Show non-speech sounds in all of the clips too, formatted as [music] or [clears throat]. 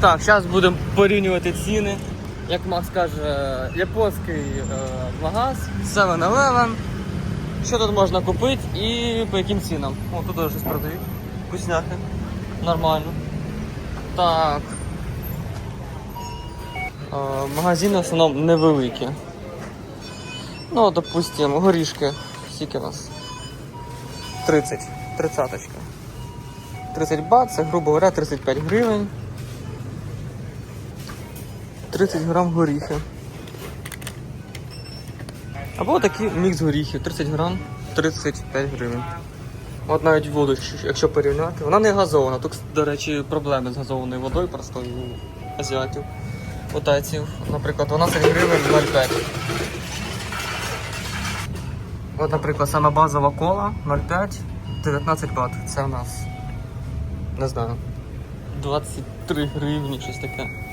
Так, зараз будемо порівнювати ціни. Як Макс каже, японський е, магаз, 7-Eleven. Що тут можна купити і по яким цінам? О, тут щось продають. Вкусняхи. Нормально. Так. Е, магазини в основному невеликі. Ну, допустимо, горішки. Скільки у нас? 30. Тридцяточка. 30 бат, це, грубо говоря, 35 гривень. 30 грам горіхи. Або такий мікс горіхів, 30 грам, 35 гривень. От навіть воду, якщо- порівняти. Вона не газована. Тут, до речі, проблеми з газованою водою простою у азіатів, у тайців. Наприклад, 12 гривень 0,5. От, наприклад, сама базова кола 0,5, 19 бат. Це у нас, не знаю, 23 гривні, щось таке.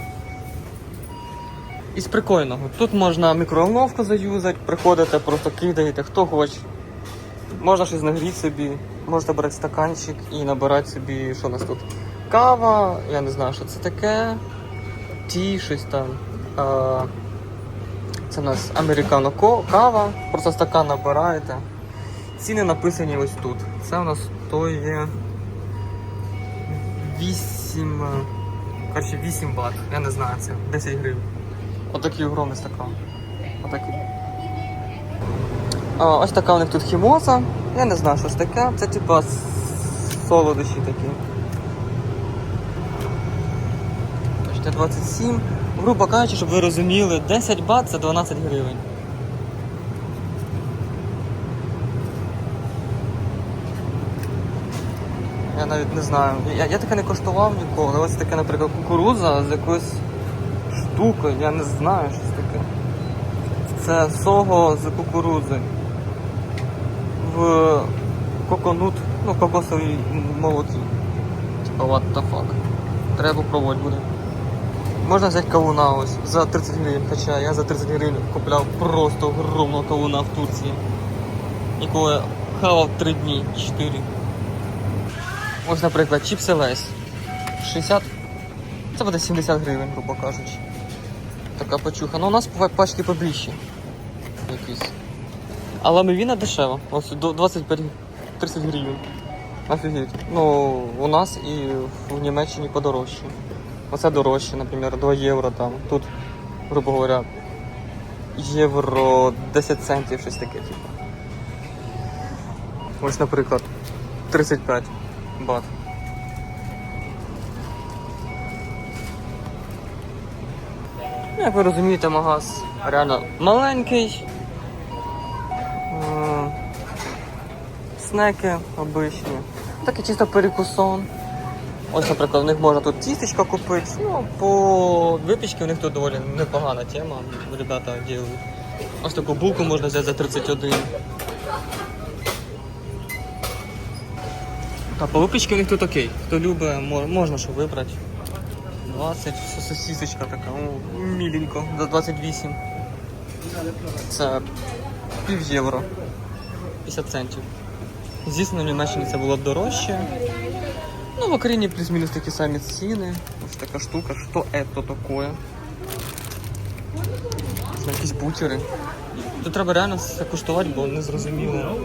Із прикольного. Тут можна мікроволновку заюзати, приходите, просто кидаєте, хто хоче. Можна щось нагріти собі, можете брати стаканчик і набирати собі, що у нас тут. Кава, я не знаю, що це таке. Ті, щось там. А, це у нас американо кава, просто стакан набираєте. Ціни написані ось тут. Це у нас стоїть 8. Коротше, 8 бат. Я не знаю, це 10 гривень. Отакий огромний стакан. Отакий. А, ось така у них тут хімоза. Я не знаю, що це таке. Це типа солодощі такі. Бачите, 27. Грубо кажучи, щоб ви розуміли, 10 бат це 12 гривень. Я навіть не знаю. Я, я таке не коштував ніколи. Ось таке, наприклад, кукурудза з якоюсь штукою, я не знаю, що це таке. Це сого з кукурудзи. В коконут, ну, кокосовій молокі. Типа what the fuck. Треба пробувати буде. Можна взяти кавуна ось за 30 гривень, хоча я за 30 гривень купляв просто огромного кавуна в Турції. Я хавав 3 дні, 4. Ось, наприклад, чіпси Лейс. 60. Це буде 70 гривень, грубо кажучи. Така пачуха. Ну у нас пачки побільші. Якісь. Але мівіна дешева. Ось 25 30 гривень. Офігеть. Ну, у нас і в Німеччині подорожче. Оце дорожче, наприклад, 2 євро там. Тут, грубо говоря, євро 10 центів, щось таке, типу. Ось, наприклад, 35 бат. Як ви розумієте, магаз реально маленький. Снеки обичні. Такий чисто перекусон. Ось, наприклад, у них можна тут тістечка купити. Ну, по випічці у них тут доволі непогана тема. Ребята ділять. Ось таку булку можна взяти за 31. Та по випічці у них тут окей. Хто любить, можна що вибрати. 20, сосисочка така, о, міленько, за 28. Це пів євро. 50 центів. Звісно, в Німеччині це було дорожче. Ну, в Україні плюс-мінус такі самі ціни. Ось така штука, що це таке? Якісь бутери. Тут треба реально все куштувати, бо не зрозуміло.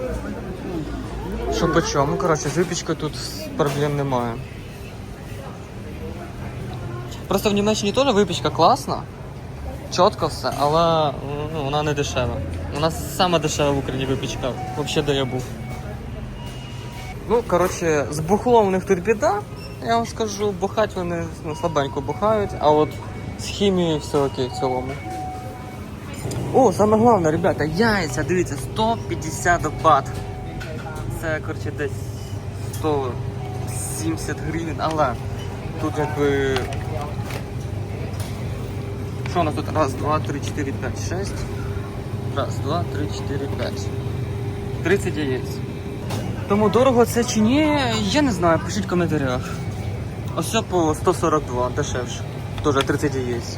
Що по чому. Ну, коротше, з випічкою тут проблем немає. Просто в Німеччині теж випічка класна, чітко все, але ну, вона не дешева. У нас саме дешева в Україні випічка, взагалі де я був. Ну, коротше, з бухлом у них тут біда, я вам скажу, бухать вони ну, слабенько бухають, а от з хімією все окей в цілому. О, саме головне, ребята, яйця, дивіться, 150 бат. Це, коротше, десь 170 гривень, але тут якби. Що у нас тут? Раз, два, три, чотири, п'ять, шесть. Раз, два, три, чотири, п'ять. 30 яєць. Тому дорого це чи ні, я не знаю, пишіть в коментарях. Ось по 142, дешевше. Теж 30 яєць.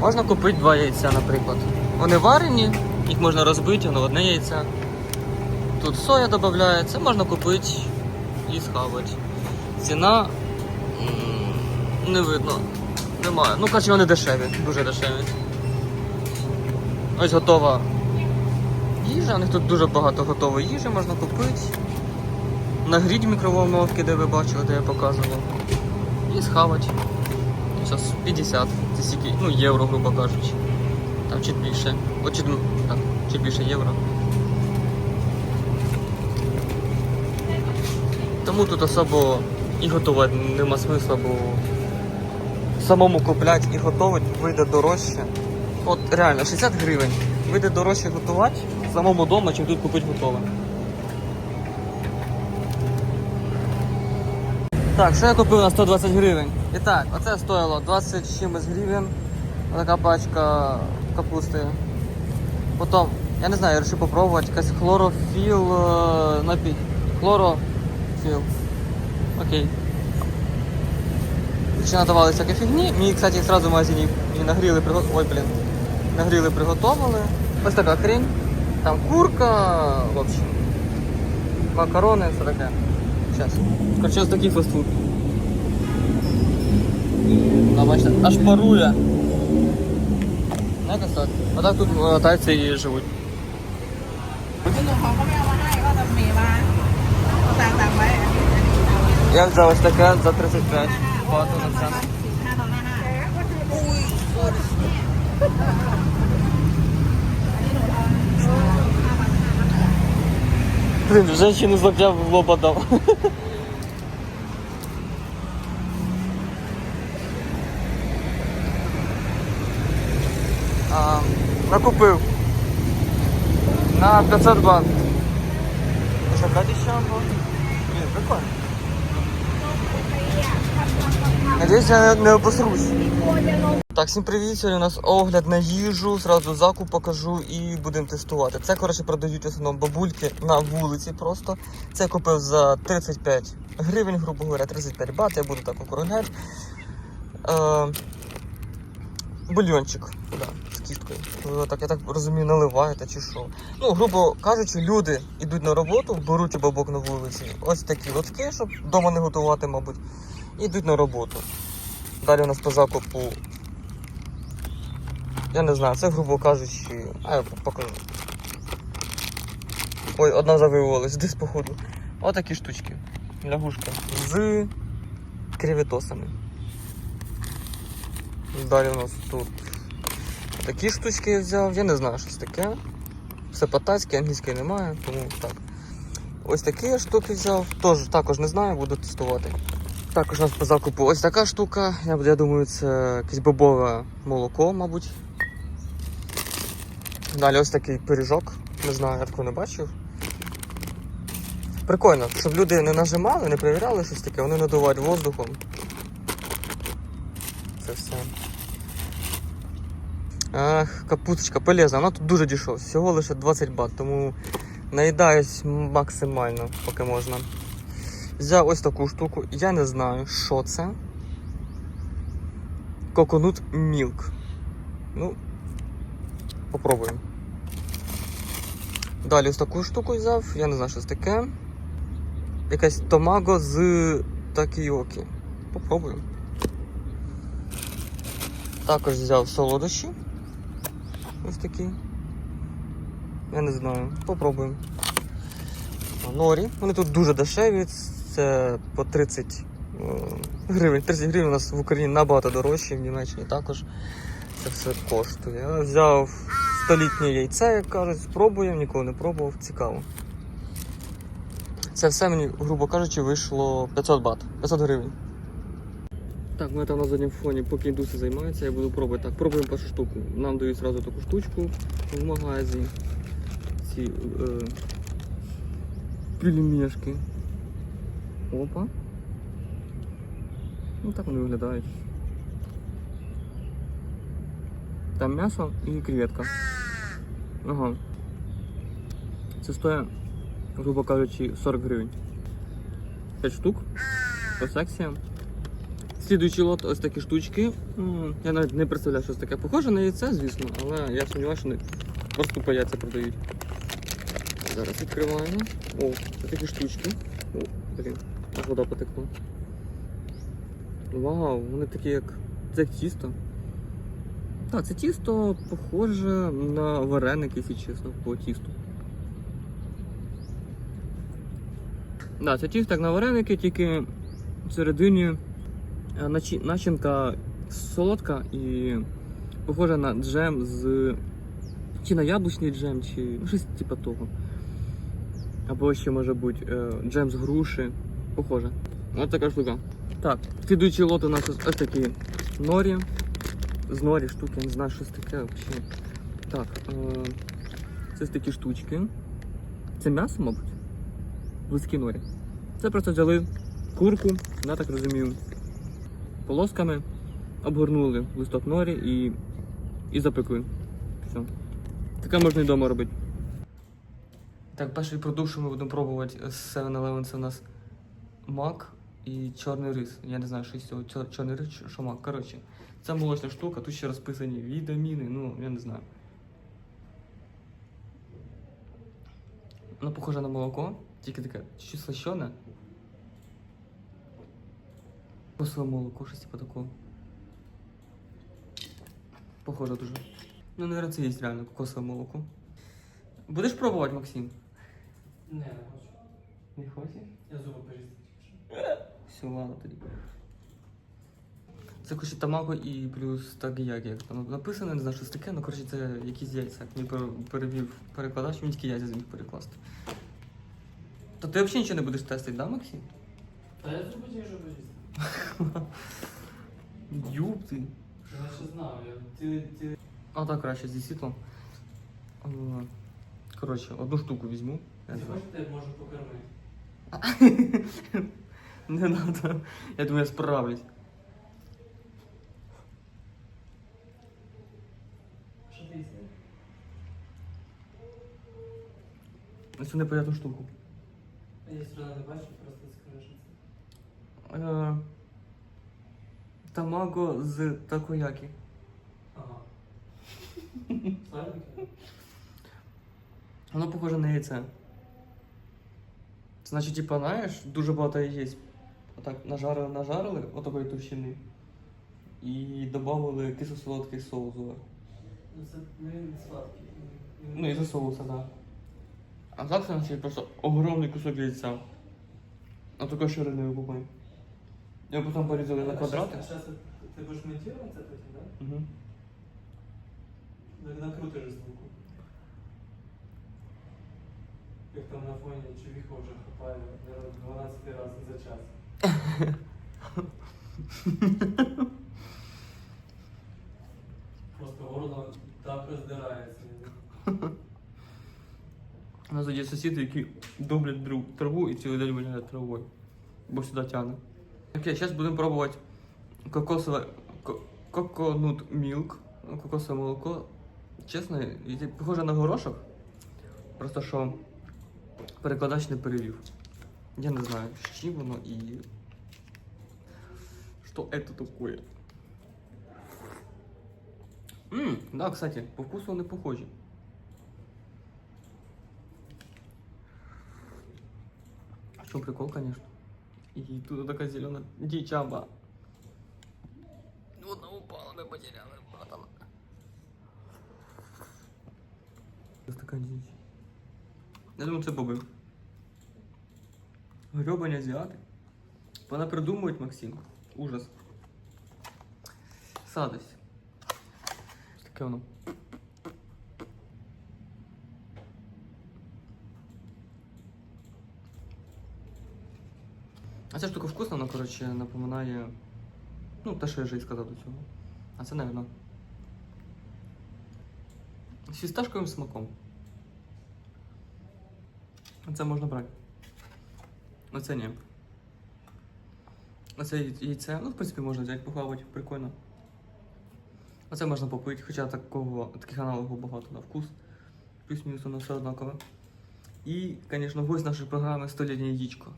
Можна купити два яйця, наприклад. Вони варені, їх можна розбити, воно одне яйце. Тут соя додається, можна купити і схавати. Ціна Не видно. Немає. Ну, коротше, вони дешеві, дуже дешеві. Ось готова їжа, у них тут дуже багато готової їжі можна купити. Нагріть мікроволновки, де ви бачили, де я показував. І схавати. Зараз 50, це стільки, ну, євро, грубо кажучи. Там чуть більше. О, чуть, так, чуть більше євро. Тому тут особо і готувати нема смисла, бо самому купляти і готувати вийде дорожче. От реально, 60 гривень. Вийде дорожче готувати самому вдома, чим тут купити готове. Так, що я купив на 120 гривень? І так, оце стоїло 20 чимось гривень. Така пачка капусти. Потім, я не знаю, я вирішив попробувати якась хлорофіл е, напій. Хлорофіл. Окей ще надавали всякі фігні. Мені, кстати, їх одразу в магазині і нагріли, приго... Ой, блін. нагріли, приготували. Ось така хрень. Там курка, в общем. Макарони, все таке. Зараз. Короче, ось такий фастфуд. А, бачите, Аж парує. Якось так. А тут е, тайці і живуть. Як за ось таке за 35. багато на. Блин, вже ще не з локтя в лоба дав. А, накупив на 500 бат. Що, Катя ще Надіюсь, я не, обосрусь. Так, всім привіт. Сьогодні у нас огляд на їжу. Зразу закуп покажу і будемо тестувати. Це, коротше, продають основному бабульки на вулиці просто. Це купив за 35 гривень, грубо говоря, 35 бат, я буду так округляти. Е, бульйончик, да, з кісткою. Так, я так розумію, наливаєте чи що. Ну, грубо кажучи, люди йдуть на роботу, беруть бабок на вулиці. Ось такі лотки, щоб вдома не готувати, мабуть. І йдуть на роботу. Далі у нас по закупу. Я не знаю, це грубо кажучи. А я покажу. Ой, одна завивалась десь походу. Отакі штучки. Лягушка. З креветосами. Далі у нас тут такі штучки я взяв. Я не знаю, що це таке. Все по-тайськи, англійської немає, тому так. Ось такі штуки взяв. Тож, також не знаю, буду тестувати. Також у нас по закупу ось така штука. Я, я думаю, це якесь бобове молоко, мабуть. Далі ось такий пиріжок. Не знаю, я такого не бачив. Прикольно, щоб люди не нажимали, не перевіряли щось таке, вони надувають воздухом. Це все. Ах, капусточка полезна, вона тут дуже дешева, всього лише 20 бат, тому наїдаюсь максимально, поки можна. Взяв ось таку штуку, я не знаю, що це. Коконут Мілк. Ну, попробуємо. Далі ось таку штуку взяв, я не знаю, що це таке. Якась томаго з такіокі. Попробуємо. Також взяв солодощі. Ось такі. Я не знаю. Попробуємо. Норі. Вони тут дуже дешеві. Це по 30 е, гривень. 30 гривень у нас в Україні набагато дорожче, в Німеччині також це все коштує. Я взяв столітнє яйце, як кажуть, спробуємо, ніколи не пробував, цікаво. Це все мені, грубо кажучи, вийшло 500 бат, 500 гривень. Так, ми там на задньому фоні, поки індуси займаються, я буду пробувати. Так, пробуємо першу штуку. Нам дають одразу таку штучку в магазі. Ці е, пельмешки. Опа. Ну так вони виглядають. Там м'ясо і креветка. Ага. Це стоїть, грубо кажучи, 40 гривень. 5 штук. По секціям. Слідуючий лот ось такі штучки. Я навіть не представляю, що це таке. Похоже на яйце, звісно, але я сумніваюся, що вони просто по яйця продають. Зараз відкриваємо. О, це такі штучки. О, блін, аж вода потекла. Вау, вони такі як. Це тісто. Так, це тісто похоже на вареники, якщо чесно, по тісту. Да, це тісто як на вареники, тільки всередині е, начинка солодка і похожа на джем з. Чи на яблучний джем, чи ну, щось типу того. Або ще може бути е, джем з груші. Похоже. Ось така штука. Так, слідуючий лот у нас ось такі норі. З норі штуки, я не знаю, що це таке взагалі. Так, е, це такі штучки. Це м'ясо, мабуть? Близькі норі. Це просто взяли курку, я так розумію, полосками, обгорнули листок норі і, і запекли. Все. Таке можна і вдома робити. Так, перший продукт, що ми будемо пробувати з 7-Eleven, це у нас мак і чорний рис. Я не знаю, що з цього чор- чорний рис, що- мак. Коротше, це молочна штука, тут ще розписані вітаміни, ну, я не знаю. Воно похоже на молоко, тільки таке чуть слащене. Кокосове молоко, щось типу такого. Похоже дуже. Ну, наверное, це є реально кокосове молоко. Будеш пробувати, Максим? Не, не хочу. Не хочеш? Я зуби. Все, ладно тоді. Це коротше тамаго і плюс тагіякі. Як там написано, не знаю, що це таке, ну коротше це якісь яйця. Мені перевів перекладач, він тільки яйця зміг перекласти. То ти взагалі нічого не будеш тестити, да, Максим? Та я вже порізав. Юб ти. Я ще знав, я ти, ти... А так краще зі світлом. Коротше, одну штуку візьму. Я Ти хочеш, я можу покормити? [laughs] Не надо. Я думаю, я справлюсь. Що ти їсти? Непонятну штуку. Я сюди не бачу, просто скажу, що це. Тамаго з такоякі. Ага. [laughs] Воно похоже на яйце. Значить, типа, знаєш, дуже багато яєць. Отак нажарили, нажарили отакої товщини. І додали кисло-солодкий соус. Ну це сладкий. Ну, із-за соуса, так. Да. А так це значить просто огромний кусок яйця. Отакої ширини викупаємо. Його потім порізали на А квадрати. А зараз ти будеш монтувати це потім, так? Угу. Да? Накрутиш звуку. Як там на фоні човіха вже хапає наверно, 12 разів за час. Просто горло так роздирається. У нас є сусіди, які доблять дру- траву і цілий день виглядають травою. Бо сюди тягне. Окей, зараз будемо пробувати кокосове коконут мілк, ну, кокосове молоко. Чесно, похоже на горошок. Просто що перекладач не перевів. Я не знаю, з чим воно і. Що це таке? Ммм, да, кстати, по вкусу вони похожі. В чем прикол, конечно. И тут такая зеленая дичаба. Вот она упала, мы потеряли, братан. Ось така дичь. Я думаю, це боби. Гребані азіати. Вона придумують, Максим. Ужас. Садись. Таке воно. А ця штука вкусна, вона, коротше, напоминає. Ну, те, що я вже і сказав до цього. А це, напевно. З фісташковим смаком. Оце можна брати. Оце ні. Оце яйце, ну, в принципі, можна взяти, похавати, прикольно. Оце можна попити, хоча такого, таких аналогів багато на вкус. Плюс-мінус воно все однакове. І, звісно, гость нашої програми «Столітнє яєчко».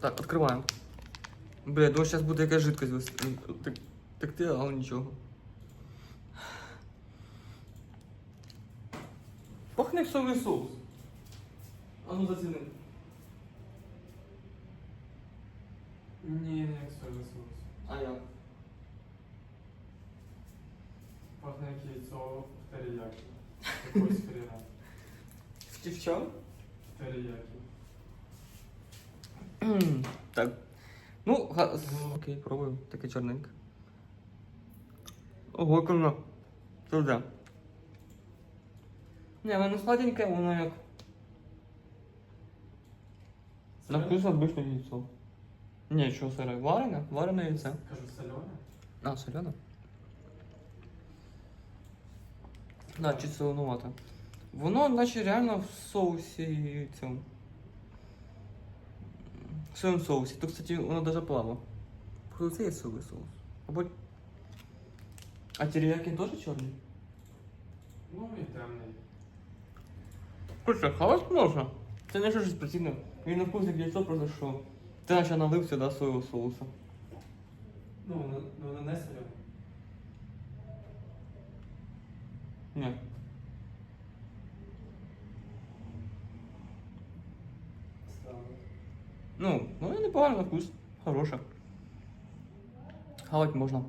Так, открываем. Бля, думаю, сейчас буде якась жидкость текти, але нічого. чипсовий соус. А ну заціни. Ні, не як соєвий соус. А як? Пахне як яйцо в. Якось [laughs] хрена. В чому? В [clears throat] так. Ну, га... окей, пробуємо. Таке чорненьке. Ого, кумно. Туди. Не, воно сладеньке, воно як. На вкус обычное яйцо. Не, що сире? Варене? Варене яйце. Кажу, солене? А, солене? Да, чуть солонувато. Воно, наче реально в соусі цьому. В своєму соусі. То, кстати, воно даже плавало. Походу, це є соєвий соус. Або... А теріяки теж чорний? Ну і темний. Слушай, хавать можна. Це не щось противне. Він на вкус як яйцо, просто що ти наче налив сюди соєвого соуса. Ну, воно, ну, воно не солене. Ні. Странно. Ну, ну непогано на вкус. Хороше. Хавать можна.